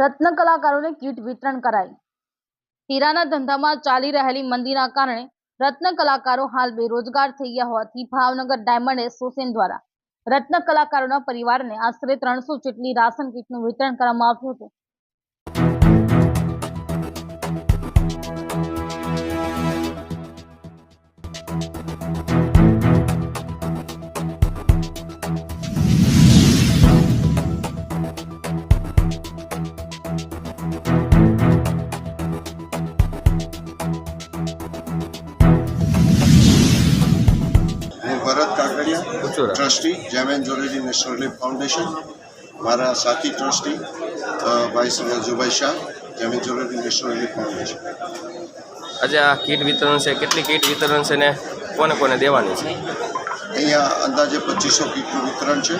રત્ન કલાકારોને કીટ વિતરણ કરાઈ. હીરાના ધંધામાં ચાલી રહેલી મંદીના કારણે રત્ન કલાકારો હાલ બેરોજગાર થઈ ગયા હોવાથી ભાવનગર ડાયમંડ એસોસિએશન દ્વારા રત્ન કલાકારોના પરિવારને આશરે ત્રણસો જેટલી રાશન કીટનું વિતરણ કરવામાં આવ્યું હતું. Bharat trustee gem and jewellery national relief foundation મારા સાથી ટ્રસ્ટી ભાઈ Rajubhai Shah gem and jewellery national relief foundation આજે આ કીટ વિતરણ છે કેટલી કીટ વિતરણ છે ને કોને કોને દેવાની છે? અહીંયા અંદાજે પચીસો કીટનું વિતરણ છે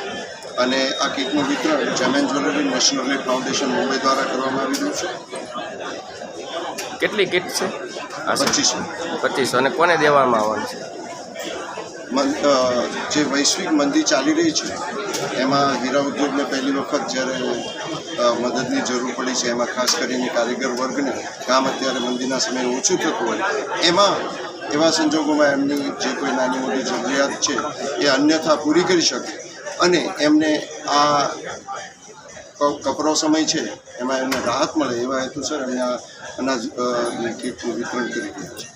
અને આ કીટનું વિતરણ gem and jewellery national relief foundation Mumbai દ્વારા કરવામાં આવી રહ્યું છે. કેટલી કીટ છે? પચીસો. પચીસો. અને કોને દેવામાં આવવાનું છે? જે વૈશ્વિક મંદી ચાલી રહી છે, એમાં હીરા ઉદ્યોગને પહેલી વખત જ્યારે મદદની જરૂર પડી છે, એમાં ખાસ કરીને કારીગર વર્ગને કામ અત્યારે મંદીના સમયે ઓછું થતું હોય, એમાં, એવા સંજોગોમાં એમની જે કોઈ નાની મોટી જરૂરિયાત છે, એ અન્યથા પૂરી કરી શકે. અને એમને આ કપરો સમય છે, એમાં એમને રાહત મળે, એવા હેતુસર એમને આ અનાજ કીટનું વિતરણ કરી રહ્યા છે.